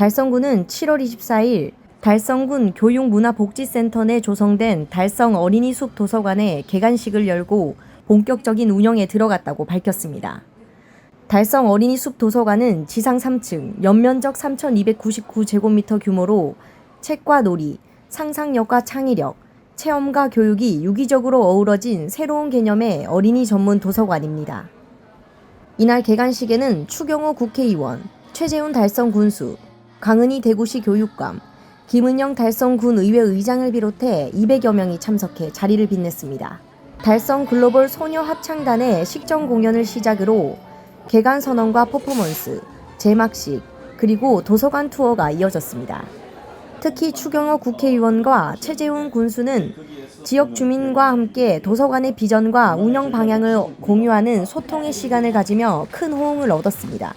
달성군은 7월 24일 달성군 교육문화복지센터 내 조성된 달성 어린이 숲 도서관의 개관식을 열고 본격적인 운영에 들어갔다고 밝혔습니다. 달성 어린이 숲 도서관은 지상 3층, 연면적 3,299제곱미터 규모로 책과 놀이, 상상력과 창의력, 체험과 교육이 유기적으로 어우러진 새로운 개념의 어린이 전문 도서관입니다. 이날 개관식에는 추경호 국회의원, 최재훈 달성 군수, 강은희 대구시 교육감, 김은영 달성 군 의회 의장을 비롯해 200여 명이 참석해 자리를 빛냈습니다. 달성 글로벌 소녀 합창단의 식전 공연을 시작으로 개관 선언과 퍼포먼스, 제막식, 그리고 도서관 투어가 이어졌습니다. 특히 추경호 국회의원과 최재훈 군수는 지역 주민과 함께 도서관의 비전과 운영 방향을 공유하는 소통의 시간을 가지며 큰 호응을 얻었습니다.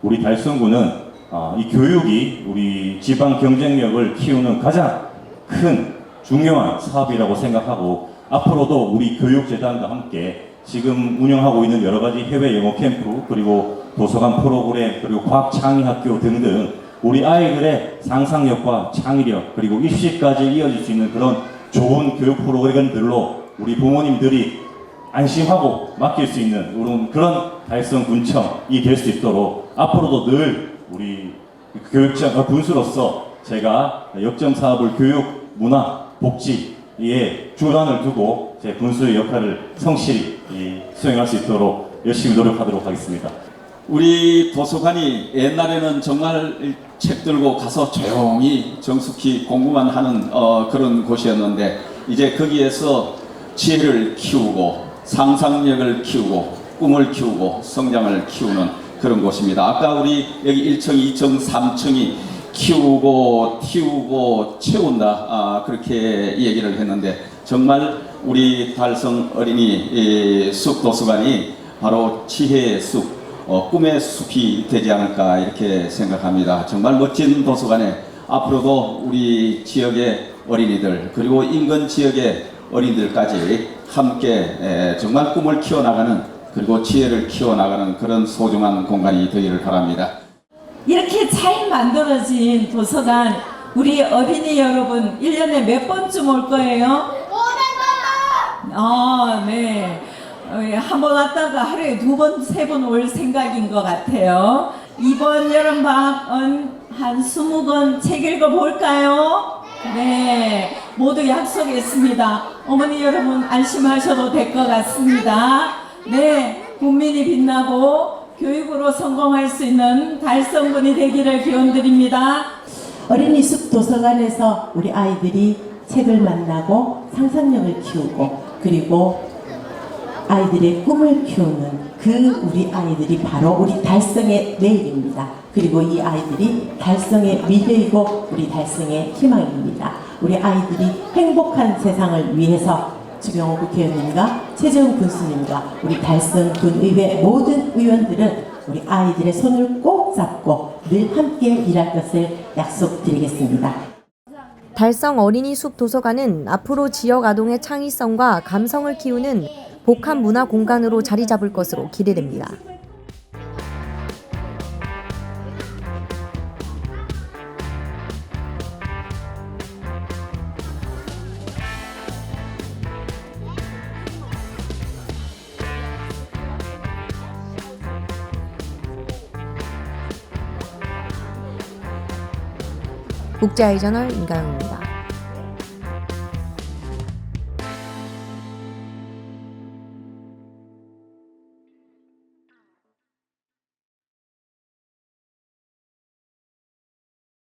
우리 달성군은 아, 이 교육이 우리 지방 경쟁력을 키우는 가장 큰 중요한 사업이라고 생각하고 앞으로도 우리 교육재단과 함께 지금 운영하고 있는 여러 가지 해외 영어 캠프 그리고 도서관 프로그램 그리고 과학창의학교 등등 우리 아이들의 상상력과 창의력 그리고 입시까지 이어질 수 있는 그런 좋은 교육 프로그램들로 우리 부모님들이 안심하고 맡길 수 있는 그런 그런 달성 군청이 될 수 있도록 앞으로도 늘 우리 교육장 어, 군수로서 제가 역점 사업을 교육, 문화, 복지에 주관을 두고 제 군수의 역할을 성실히 이, 수행할 수 있도록 열심히 노력하도록 하겠습니다. 우리 도서관이 옛날에는 정말 책 들고 가서 조용히 정숙히 공부만 하는 어, 그런 곳이었는데 이제 거기에서 지혜를 키우고 상상력을 키우고 꿈을 키우고 성장을 키우는 그런 곳입니다. 아까 우리 여기 1층, 2층, 3층이 키우고 튀우고 채운다 아, 그렇게 얘기를 했는데 정말 우리 달성 어린이 이숲 도서관이 바로 지혜의 숲 어, 꿈의 숲이 되지 않을까 이렇게 생각합니다. 정말 멋진 도서관에 앞으로도 우리 지역의 어린이들 그리고 인근 지역의 어린이들까지 함께 에, 정말 꿈을 키워나가는 그리고 지혜를 키워나가는 그런 소중한 공간이 되기를 바랍니다. 이렇게 잘 만들어진 도서관 우리 어린이 여러분 1년에 몇 번쯤 올 거예요? 아, 네. 한 번 왔다가 하루에 두 번, 세 번 올 생각인 것 같아요. 이번 여름방학은 한 스무 권책 읽어볼까요? 네. 모두 약속했습니다. 어머니 여러분 안심하셔도 될 것 같습니다. 네. 국민이 빛나고 교육으로 성공할 수 있는 달성군이 되기를 기원드립니다. 어린이 숲 도서관에서 우리 아이들이 책을 만나고 상상력을 키우고 그리고 아이들의 꿈을 키우는 그 우리 아이들이 바로 우리 달성의 내일입니다. 그리고 이 아이들이 달성의 미래이고 우리 달성의 희망입니다. 우리 아이들이 행복한 세상을 위해서 주병호 국회의원님과 최재훈 군수님과 우리 달성 군의회 모든 의원들은 우리 아이들의 손을 꼭 잡고 늘 함께 일할 것을 약속드리겠습니다. 달성 어린이 숲 도서관은 앞으로 지역 아동의 창의성과 감성을 키우는 복합 문화 공간으로 자리 잡을 것으로 기대됩니다. 국제아이 저널 임가영입니다.